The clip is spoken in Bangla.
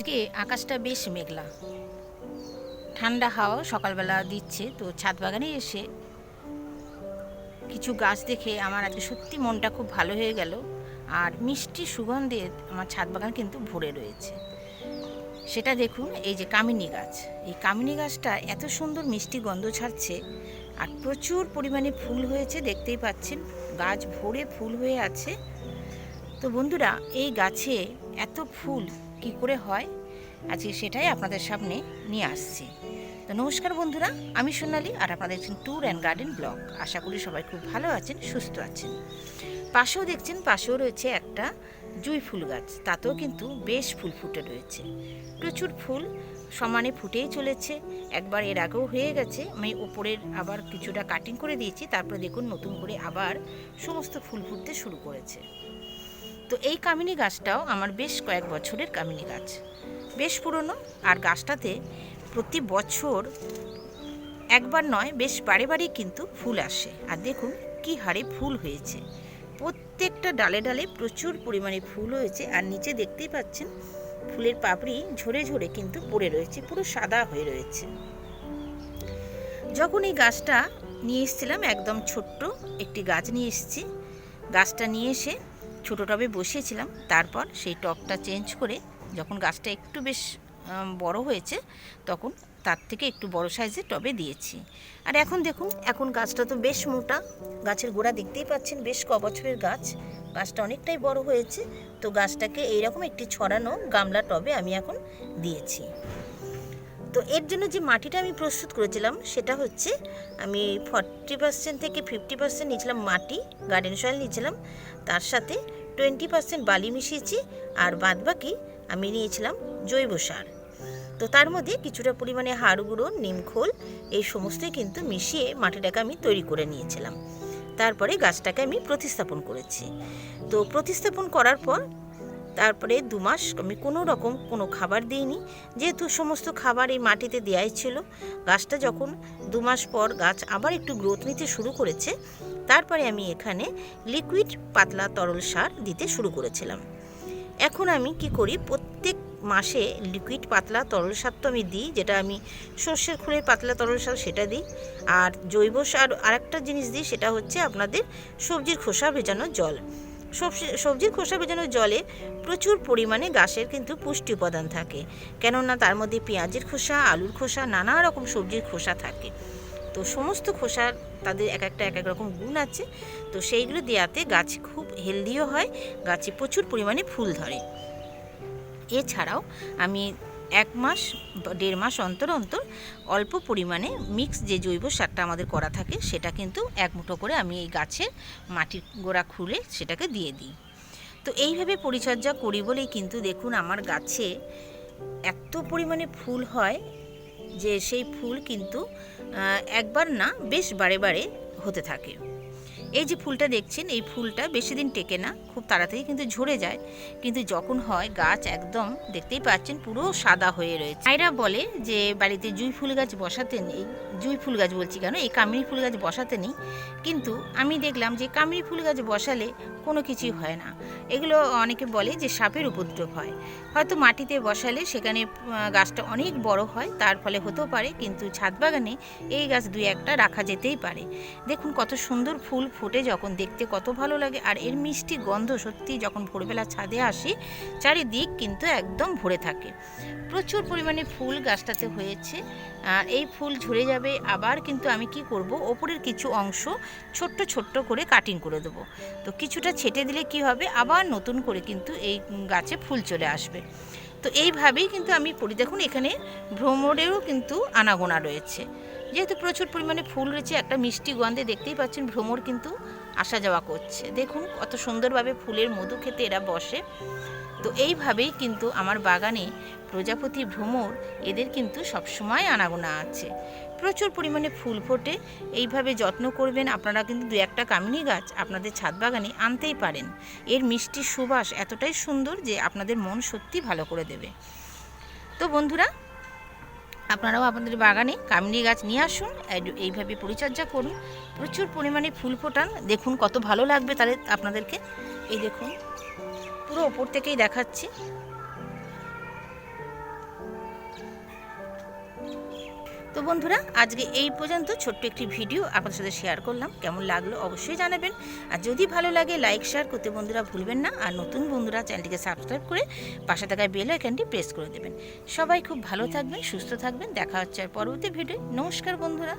আজকে আকাশটা বেশ মেঘলা। ঠান্ডা হাওয়া সকালবেলা দিচ্ছে, তো ছাদ বাগানে এসে কিছু গাছ দেখে আমার আজকে সত্যি মনটা খুব ভালো হয়ে গেল। আর মিষ্টি সুগন্ধে আমার ছাদ বাগান কিন্তু ভরে রয়েছে। সেটা দেখুন, এই যে কামিনী গাছ। এই কামিনী গাছটা এত সুন্দর মিষ্টি গন্ধ ছাড়ছে আর প্রচুর পরিমাণে ফুল হয়েছে, দেখতেই পাচ্ছেন। গাছ ভরে ফুল হয়ে আছে। তো বন্ধুরা, এই গাছে এত ফুল কি করে হয়? আজকে সেটাই আপনাদের সামনে নিয়ে আসছি। তো নমস্কার বন্ধুরা, আমি সোনালি আর আপনারা দেখছেন ট্যুর অ্যান্ড গার্ডেন ব্লগ আশা করি সবাই খুব ভালো আছেন, সুস্থ আছেন। পাশেও দেখছেন, পাশেও রয়েছে একটা জুই ফুল গাছ। তাতেও কিন্তু বেশ ফুল ফুটে রয়েছে। প্রচুর ফুল সমানে ফুটেই চলেছে। একবার এর আগেও হয়ে গেছে। আমি ওপরের আবার কিছুটা কাটিং করে দিয়েছি। তারপরে দেখুন, নতুন করে আবার সমস্ত ফুল ফুটতে শুরু করেছে। তো এই কামিনী গাছটাও আমার বেশ কয়েক বছরের কামিনী গাছ। বেশ পুরনো আর গাছটাতে প্রতি বছর একবার নয়, বেশ বারে বারে কিন্তু ফুল আসে। আর দেখুন কি হারে ফুল হয়েছে। প্রত্যেকটা ডালে ডালে প্রচুর পরিমাণে ফুল হয়েছে আর নিচে দেখতেই পাচ্ছেন ফুলের পাপড়ি ঝরে ঝরে কিন্তু পড়ে রয়েছে, পুরো সাদা হয়ে রয়েছে। যখন এই গাছটা নিয়ে এসেছিলাম, একদম ছোট্ট একটি গাছ নিয়ে এসেছি। গাছটা নিয়ে এসে ছোটো টবে বসিয়েছিলাম, তারপর সেই টবটা চেঞ্জ করে যখন গাছটা একটু বেশ বড় হয়েছে, তখন তার থেকে একটু বড় সাইজের টবে দিয়েছি। আর এখন দেখুন, এখন গাছটা তো বেশ মোটা, গাছের গোড়া দেখতেই পাচ্ছেন, বেশ ক বছরের গাছ, গাছটা অনেকটাই বড় হয়েছে, তো গাছটাকে এইরকম একটি ছড়ানো গামলা টবে আমি এখন দিয়েছি। তো এর জন্য যে মাটিটা আমি প্রস্তুত করেছিলাম, সেটা হচ্ছে আমি ফর্টি পার্সেন্ট থেকে ফিফটি পার্সেন্ট নিয়েছিলাম মাটি গার্ডেন সয়েল নিয়েছিলাম, তার সাথে টোয়েন্টি পার্সেন্ট বালি মিশিয়েছি, আর বাদবাকি আমি নিয়েছিলাম জৈব সার। তো তার মধ্যে কিছুটা পরিমাণে হাড় গুঁড়ো নিমখোল এই সমস্তই কিন্তু মিশিয়ে মাটিটাকে আমি তৈরি করে নিয়েছিলাম। তারপরে গাছটাকে আমি প্রতিস্থাপন করেছি। তো প্রতিস্থাপন করার পর তারপরে দু মাস আমি কোনো রকম কোনো খাবার দিইনি। যেহেতু সমস্ত খাবার এই মাটিতে দেওয়াই ছিল, গাছটা যখন দু মাস পর গাছ আবার একটু গ্রোথ নিতে শুরু করেছে, তারপরে আমি এখানে লিকুইড পাতলা তরল সার দিতে শুরু করেছিলাম। এখন আমি কি করি, প্রত্যেক মাসে লিকুইড পাতলা তরল সার তো আমি দিই, যেটা আমি সর্ষের খোলের পাতলা তরল সার সেটা দিই। আর জৈব সার আরেকটা জিনিস দিই, সেটা হচ্ছে আপনাদের সবজির খোসা ভেজানো জল। সবজি- সবজির খোসা ভেজানো জলে প্রচুর পরিমাণে গাছের কিন্তু পুষ্টি উপাদান থাকে। কেননা তার মধ্যে পেঁয়াজের খোসা, আলুর খোসা, নানা রকম সবজির খোসা থাকে। তো সমস্ত খোসার তাদের এক একটা এক এক রকম গুণ আছে। তো সেইগুলো দেওয়াতে গাছ খুব হেলদিও হয়, গাছে প্রচুর পরিমাণে ফুল ধরে। এছাড়াও আমি এক মাস দেড় মাস অন্তর অন্তর অল্প পরিমাণে মিক্স যে জৈব সারটা আমাদের করা থাকে, সেটা কিন্তু এক মুঠো করে আমি এই গাছের মাটির গোড়া খুলে সেটাকে দিয়ে দিই। তো এইভাবে পরিচর্যা করি বলেই কিন্তু দেখুন আমার গাছে এত পরিমাণে ফুল হয় যে সেই ফুল কিন্তু একবার না, বেশ বারে বারে হতে থাকে। এই যে ফুলটা দেখছেন, এই ফুলটা বেশি দিন টেকে না, খুব তাড়াতাড়ি কিন্তু ঝরে যায়। কিন্তু যখন হয়, গাছ একদম দেখতেই পাচ্ছেন, পুরো সাদা হয়ে রয়েছে। আয়রা বলে যে, বাড়িতে জুঁই ফুল গাছ বসাতে নেই। জুঁই ফুল গাছ বলছি কেন? এই কামিনী ফুল গাছ বসাতে নেই। কিন্তু আমি দেখলাম যে, কামিনী ফুল গাছ বসালে কোনো কিছুই হয় না। এগুলো অনেকে বলে যে, সাপের উপদ্রব হয়। হয়তো মাটিতে বসালে সেখানে গাছটা অনেক বড় হয়, তার ফলে হতেও পারে। কিন্তু ছাদ বাগানে এই গাছ দুই একটা রাখা যেতেই পারে। দেখুন কত সুন্দর ফুল ফুটে যখন দেখতে কত ভালো লাগে আর এর মিষ্টি গন্ধ সত্যি যখন ভোরবেলা ছাদে আসি, চারিদিক কিন্তু একদম ভরে থাকে। প্রচুর পরিমাণে ফুল গাছটাতে হয়েছে। আর এই ফুল ঝরে যাবে, আবার কিন্তু আমি কি করব? ওপরের কিছু অংশ ছোট্ট ছোট্ট করে কাটিং করে দেবো। তো কিছুটা ছেটে দিলে কি হবে? আবার নতুন করে কিন্তু এই গাছে ফুল চলে আসবে। তো এইভাবেই কিন্তু আমি পড়ি দেখুন এখানে ভ্রমরেরও কিন্তু আনাগোনা রয়েছে। যেহেতু প্রচুর পরিমাণে ফুল রয়েছে, একটা মিষ্টি গন্ধে দেখতেই পাচ্ছেন ভ্রমর কিন্তু আসা যাওয়া করছে। দেখুন কত সুন্দরভাবে ফুলের মধু খেতে এরা বসে। তো এইভাবেই কিন্তু আমার বাগানে প্রজাপতি, ভ্রমর, এদের কিন্তু সবসময় আনাগোনা আছে। প্রচুর পরিমাণে ফুল ফোটে। এইভাবে যত্ন করবেন আপনারা কিন্তু দু একটা কামিনী গাছ আপনাদের ছাদ বাগানে আনতেই পারেন। এর মিষ্টি সুবাস এতটাই সুন্দর যে আপনাদের মন সত্যি ভালো করে দেবে। তো বন্ধুরা আপনারাও আপনাদের বাগানে কামিনী গাছ নিয়ে আসুন এইভাবে পরিচর্যা করুন। প্রচুর পরিমাণে ফুল ফোটান, দেখুন কত ভালো লাগবে তাহলে আপনাদেরকে। এই দেখুন, পুরো ওপর থেকেই দেখাচ্ছি। তো বন্ধুরা, আজকে এই পর্যন্ত ছোট্ট একটি ভিডিও আপনাদের সাথে শেয়ার করলাম। কেমন লাগল অবশ্যই জানাবেন। আর যদি ভালো লাগে লাইক শেয়ার করতে বন্ধুরা ভুলবেন না। আর নতুন বন্ধুরা চ্যানেলটিকে সাবস্ক্রাইব করে পাশে থাকা বেল আইকনটি প্রেস করে দেবেন। সবাই খুব ভালো থাকবেন, সুস্থ থাকবেন। দেখা হচ্ছে আর পরবর্তী ভিডিও নমস্কার বন্ধুরা।